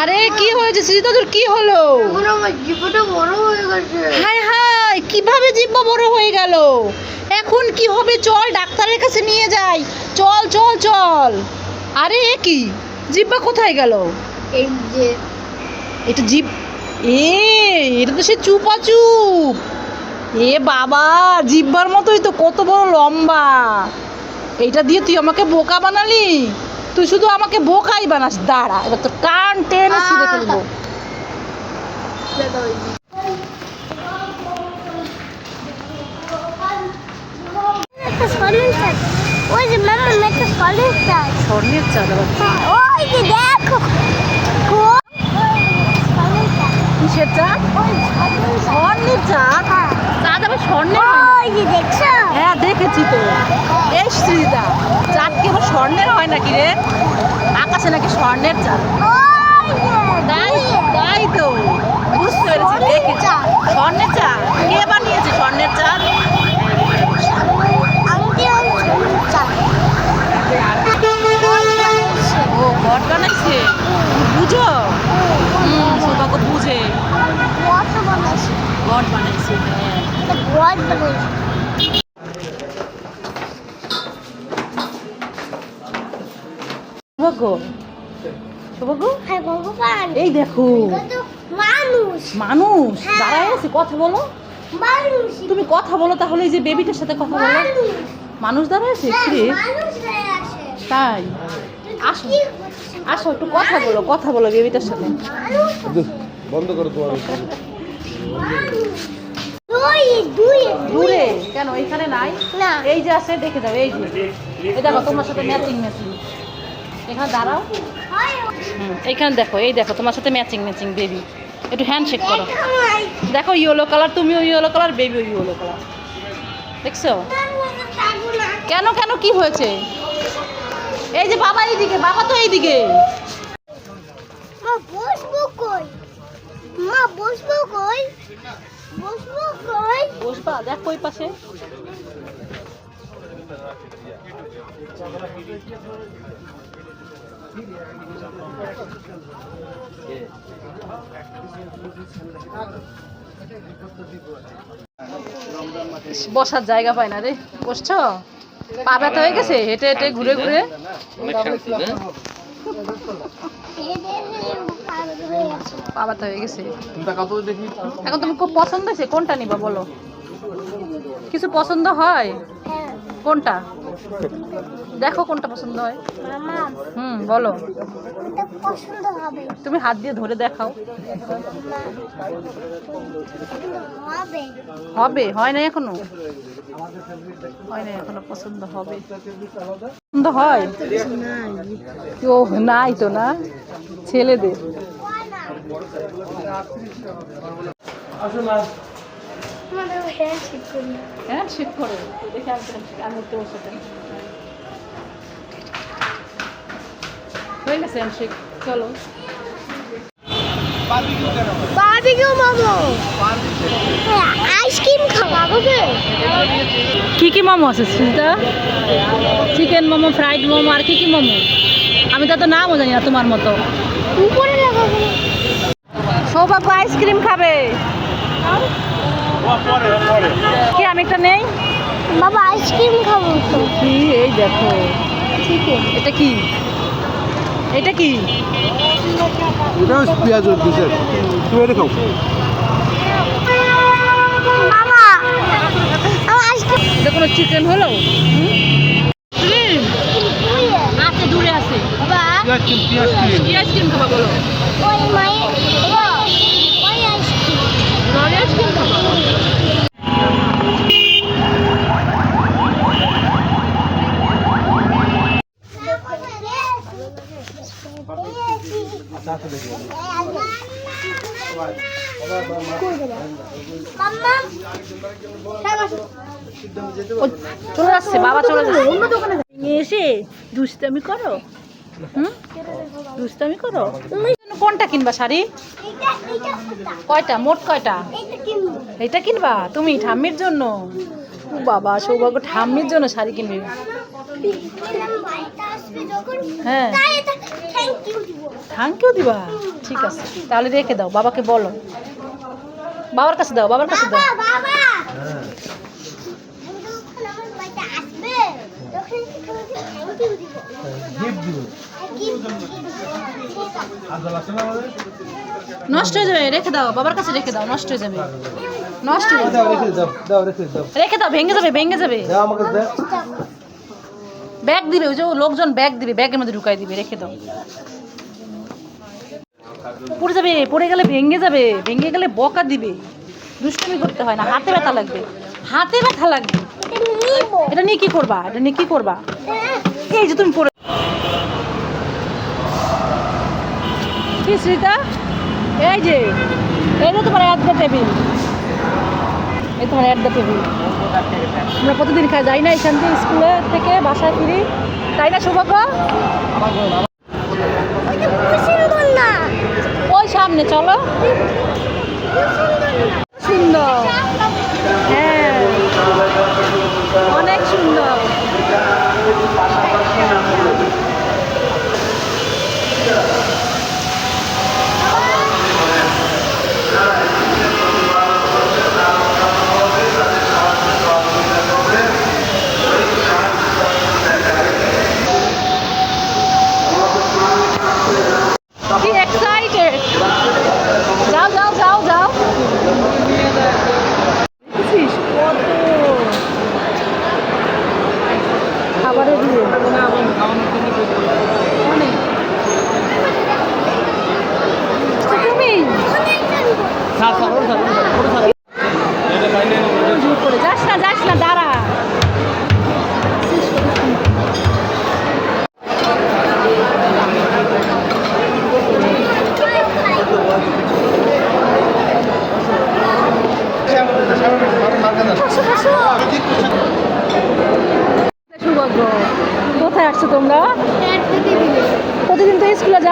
আরে কি হয়েছে? সৃজিতা তোর কি হলো? হাই হাই কীভাবে জিব্বা বড় হয়ে গেল? এখন কি হবে? চল ডাক্তারের কাছে নিয়ে যাই। চল চল চল। আরে এ কি? জিব্বা কোথায় গেল? এই যে। এটা জিভ এ এটা তো সে চুপা চুপ এ বাবা জিব্বার মতোই তো কত বড় লম্বা। এইটা দিয়ে তুই আমাকে বোকা বানালি? তুই শুধু আমাকে বোকাই বানাস দাঁড়া এবার তো টান টেনে ছিঁড়ে ফেলব। সলিড ওই যে মামা একটা সলিড চাই। স্বর্ণের চাঁদ ওই যে দেখো সলিড চাই কিসের চাঁদ? স্বর্ণের চাঁদ। চাঁদ আবার স্বর্ণের হয়। দেখছ? হ্যাঁ দেখেছি তো। এই শ্রীদা চাঁদ কি আবার স্বর্ণের হয় নাকি রে? আকাশে নাকি স্বর্ণের চাঁদ। তাই তাই তো। বুঝতে পেরেছি দেখেছি। স্বর্ণের চাঁদ। কে বানিয়েছে স্বর্ণের চাঁদ আংটি আর সলিড চাই ও ঘর বানাইছে তুমি বুঝো হুম সৌভাগ্য বুঝে কত বানাইছে ঘর বানাইছে হ্যাঁ এটা বড় বানাইছে সৌভাগ্য সৌভাগ্য হ্যাঁ ভগবান এই দেখো। মানুষ। মানুষ। দাঁড়ায় আছে কথা বলো। মানুষ। তুমি কথা বলো তাহলে এই যে বেবিটার সাথে কথা বলো। মানুষ। মানুষ দাঁড়ায় আছে? হ্যাঁ, হয়ে তাই? আসো। আসো একটু কথা বলো কথা বলো বেবিটার সাথে। বন্ধ করো তোমার দূরে? কেন এখানে নাই? না। এই যে আছে দেখে যাও এই যে। এই দেখো তোমার সাথে ম্যাচিং ম্যাচিং এখানে দাঁড়াও। এইখানে দেখো এই দেখো তোমার সাথে ম্যাচিং ম্যাচিং বেবি একটু হ্যান্ডশেক করো। দেখো ইয়েলো কালার তুমিও ইয়েলো কালার বেবিও ইয়েলো কালার দেখছ? কেন কেন কি হয়েছে? এই যে বাবা এইদিকে বাবা তো এইদিকে। মা বসবো কই? মা বসবো কই? বসবো দেখ কই পাশে। বসার জায়গা পায় না রে বসছো? পা ব্যথা হয়ে গেছে? হেঁটে হেঁটে ঘুরে ঘুরে। ব্যথা হয়ে গেছে। এখন তুমি খুব পছন্দ হয়েছে কোনটা নিবা বলো? কিছু পছন্দ হয়? কোনটা? দেখো কোনটা পছন্দ হয়। হুম বলো। এটা পছন্দ হবে তুমি হাত দিয়ে ধরে দেখাও। হবে হবে হয় না এখনও? হয় না এখনও পছন্দ হবে। পছন্দ হয়? ও নাই তো না? ছেলেদের। আমাদের হেয়ার ঠিক করি হ্যাঁ করে। দেখে আমি আমি উঠতে হয়ে গেছে হ্যান্ডশেক চলো। বারবিকিউ মোমো। আইসক্রিম খাব কে? কি কি মোমো আছে সুজিতা? চিকেন মোমো ফ্রাইড মোমো আর কি কি মোমো? আমি তো নামও জানি না তোমার মতো। উপরে লাগাবো। সৌভাগ্য আইসক্রিম খাবে। কি আমি একটা নেই? বাবা আইসক্রিম খাব তো। কি এই দেখো। চিকেন এটা কি? এটা কি? এটা পেঁয়াজ দিছে তুমি এটা খাও। আইসক্রিম এটা কোনো চিকেন হলো? হুম? দূরে আছে। বাবা পেঁয়াজ কিম পেঁয়াজ কিম কি আইসক্রিম খাবা বলো ওই মায়ের ওই আইসক্রিম রয়্যাল আইসক্রিম খাবা ও চলে বাবা চলে এসে দুষ্টামি করো হুম দুষ্টামি করো তুমি কোনটা কিনবা শাড়ি কয়টা মোট কয়টা এটা কিনবা। তুমি ঠাম্মির জন্য বাবা সৌভাগ্য ঠাম্মির জন্য শাড়ি কিনবে হ্যাঁ থ্যাংক ইউ দিবা ঠিক আছে। তাহলে রেখে দাও বাবাকে বলো। বাবার কাছে দাও বাবার কাছে দাও। বাবা হ্যাঁ আমি যখন আমার বাড়িতে আসবে তখন কি তোমাকে থ্যাংক ইউ দিব গিফট দিব গিফট আজল আছে না আমাদের নষ্ট হয়ে যাবে রেখে দাও বাবার কাছে রেখে দাও নষ্ট হয়ে যাবে। নষ্ট হয়ে যাবে। রেখে দাও দাও রেখে দাও। রেখে দাও ভেঙে যাবে ভেঙে যাবে। দাও আমাকে দাও। ব্যাগ দিবে ওই যে লোকজন ব্যাগ দিবে ব্যাগের মধ্যে ঢুকাই দিবে রেখে দাও। পড়ে যাবে পড়ে গেলে ভেঙে যাবে ভেঙে গেলে বকা দিবে। দুষ্টুমি করতে হয় না হাতে ব্যথা লাগবে হাতে ব্যথা লাগবে। এটা এটা নিয়ে কি করবা? এটা নিয়ে কি করবা? এই যে তুমি পড়ে কি শ্রীতা? এই যে এই যে তোমার অ্যাট দ্য টেবিল এই তোমার অ্যাট দ্য টেবিল আমরা প্রতিদিন খাই যাই না এখান থেকে স্কুলে থেকে বাসায় ফিরি। তাই না সৌভাগ্য ওটা সুন্দর না ওই সামনে চলো। সুন্দর।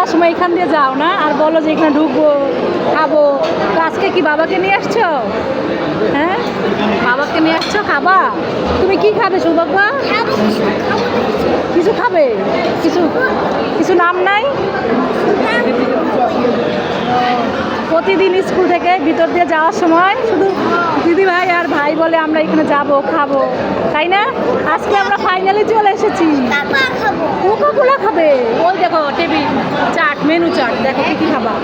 যাওয়ার সময় এখান দিয়ে যাও না? আর বলো যে এখানে ঢুকবো, খাব। আজকে কি বাবাকে নিয়ে আসছো? হ্যাঁ? বাবাকে নিয়ে আসছো খাবা? তুমি কি খাবে সৌভাগ্যা কিছু খাবে? কিছু কিছু নাম নাই? প্রতিদিন স্কুল থেকে ভিতর দিয়ে যাওয়ার সময় শুধু দিদি ভাই আর ভাই বলে আমরা এখানে যাব খাব তাই না? আজকে আমরা ফাইনালি চলে এসেছি। কোকা কোলা খাবে? ওই দেখো টেবিল চাট মেনু চাট দেখো কি কি খাবা।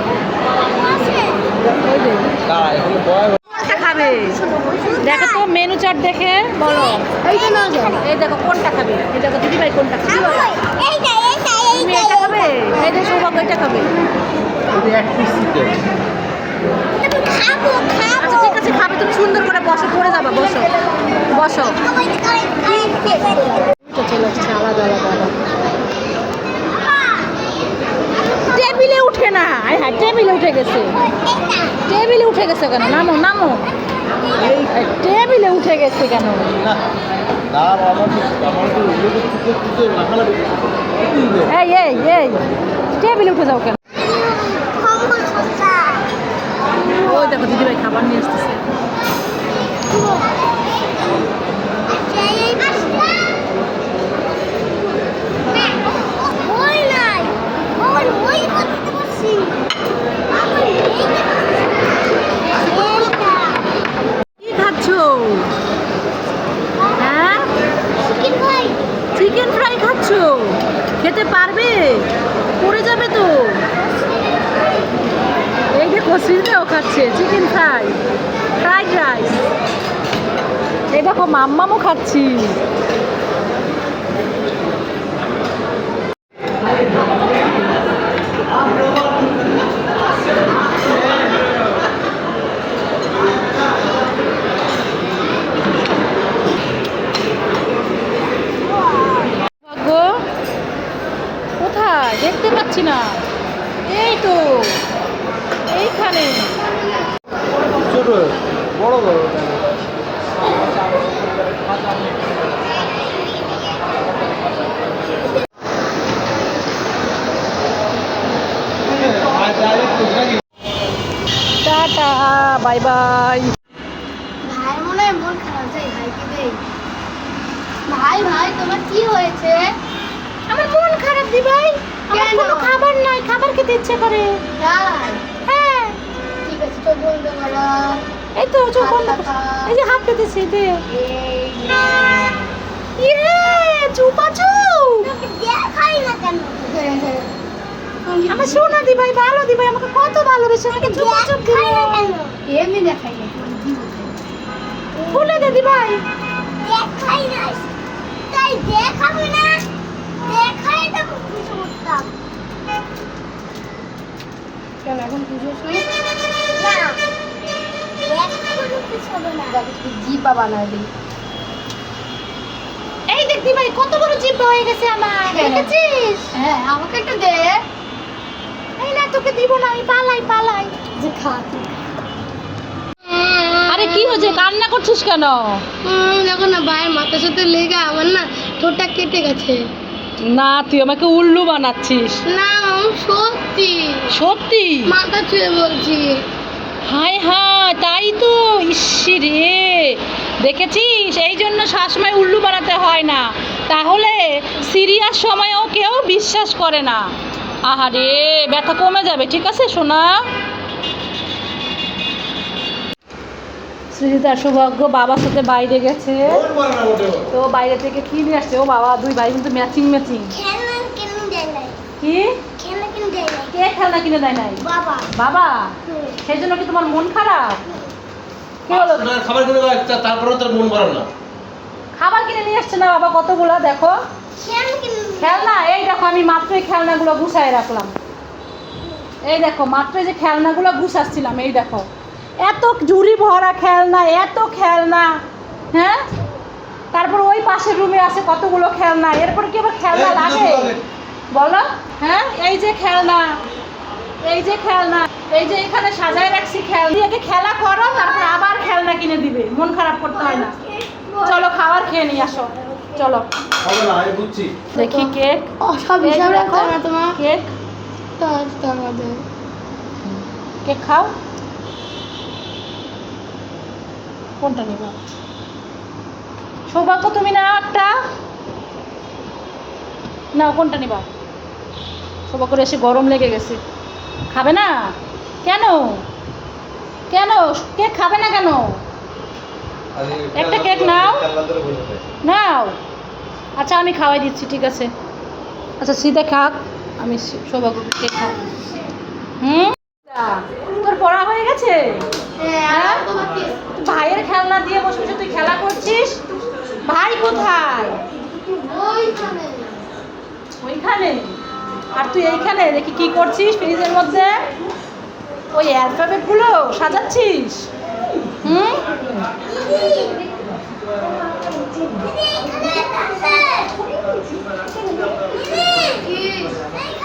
খাবে। দেখো তো মেনু চাট দেখে বলো। এই দেখো কোনটা খাবে? এই দেখো দিদি ভাই কোনটা খাবে? তুমি এটা খাবে? এই যে সৌভাগ্য এটা খাবে? এক পিস আচ্ছা ঠিক আছে খাবে। তুমি সুন্দর করে বসো পড়ে যাবা বসো। বসো। চলে আসছে আলাদা আলাদা আলাদা। টেবিলে উঠে না। আয় হ্যাঁ টেবিলে উঠে গেছে। টেবিলে উঠে গেছে কেন? নামো নামো। টেবিলে উঠে গেছে কেন? এই এই। টেবিলে উঠে যাও কেন? দেখো দিদিভাই খাবার নিয়ে আসতেছে। মাম্মামও খাচ্ছি বাই বাই ভাই মনে হয় মন খারাপ যাই ভাইকে দেই। ভাই ভাই তোমার কি হয়েছে? আমার মন খারাপ দি ভাই। আমার কেন? খাবার নাই খাবার খেতে ইচ্ছে করে। হ্যাঁ। ঠিক আছে চোখ বন্ধ করো। এই তো চোখ বন্ধ এই যে হাত পেতেছি দে এই। ইয়ে চুপাচু। দেখাই না কেন? আমার সোনা দি ভাই ভালো দি ভাই আমাকে কত ভালোবেসে আমাকে চুপাচুপ দিল। দেখাই না কেন এমনি দেখাই খুলে দে দি ভাই দেখাই না তাই দেখাবো না দেখাই না কিছু করতাম কেন এখন পুজো শুনি না এই দেখ দি ভাই কত বড় জিব্বা হয়ে গেছে আমার। হ্যাঁ। দেখেছিস? হ্যাঁ আমাকে একটু দে। এই না তোকে দিব না আমি পালাই পালাই। যে খা আরে কি হয়েছে? কান্না করছিস কেন? দেখো না ভাইয়ের মাথার সাথে লেগে আমার না ঠোঁটটা কেটে গেছে। না তুই আমাকে উল্লু বানাচ্ছিস। না সত্যি। সত্যি? মাথা ছুঁয়ে বলছি। হায় হায় তাই তো। ইসি রে। দেখেছিস? এই জন্য শাসময় উল্লু বানাতে হয় না। তাহলে সিরিয়াস সময়েও কেউ বিশ্বাস করে না। আহারে ব্যথা কমে যাবে ঠিক আছে সোনা? সৃজিতার সৌভাগ্য বাবার সাথে বাইরে গেছে। তো বাইরে থেকে কি নিয়ে আসছে? ও বাবা দুই ভাই কিন্তু ম্যাচিং ম্যাচিং খেলনা কিনে দেয় নাই। কি? খেলনা কিনে দেয় নাই। কে খেলনা কিনে দেয় নাই? বাবা। বাবা? সেই জন্য কি তোমার মন খারাপ? কিনে মন ভরে না। খাবার কিনে নিয়ে আসছে না বাবা কতগুলো দেখো। খেলনা এই দেখো আমি মাত্রই খেলনাগুলো গুছাই রাখলাম। এই দেখো মাত্রই যে খেলনাগুলো গুছাচ্ছিলাম এই দেখো। এত জুড়ি ভরা খেলনা এত খেলনা হ্যাঁ? তারপর ওই পাশের রুমে আছে কতগুলো খেলনা এরপর কি আবার খেলনা লাগে? বলো হ্যাঁ? এই যে খেলনা এই যে খেলনা এই যে এখানে সাজায় রাখছি খেলনা। খেলা করো তারপর আবার খেলনা কিনে দিবে মন খারাপ করতে হয় না। চলো খাবার খেয়ে নিয়ে আসো। চলো। দেখি কেক। তোমার কেক? কেক খাও। কোনটা নিবা? সৌভাগ্য তুমি না একটা। না কোনটা নিবা? সৌভাগ্যর এসে গরম লেগে গেছে। খাবে না? কেন? কেন? কেক খাবে না কেন? একটা কেক নাও। নাও। আচ্ছা আমি খাওয়াই দিচ্ছি ঠিক আছে। আচ্ছা সিধে খাক। আমি সৌভাগ্যকে খাও হুম? তোর পড়া হয়ে গেছে? হ্যাঁ? ভাইয়ের খেলনা দিয়ে বসে বসে তুই খেলা করছিস? ভাই কোথায়? ওইখানে। ওইখানে? আর তুই এইখানে? দেখি কি করছিস ফ্রিজের মধ্যে? ওই অ্যালফাবেটগুলো সাজাচ্ছিস? হুম? 이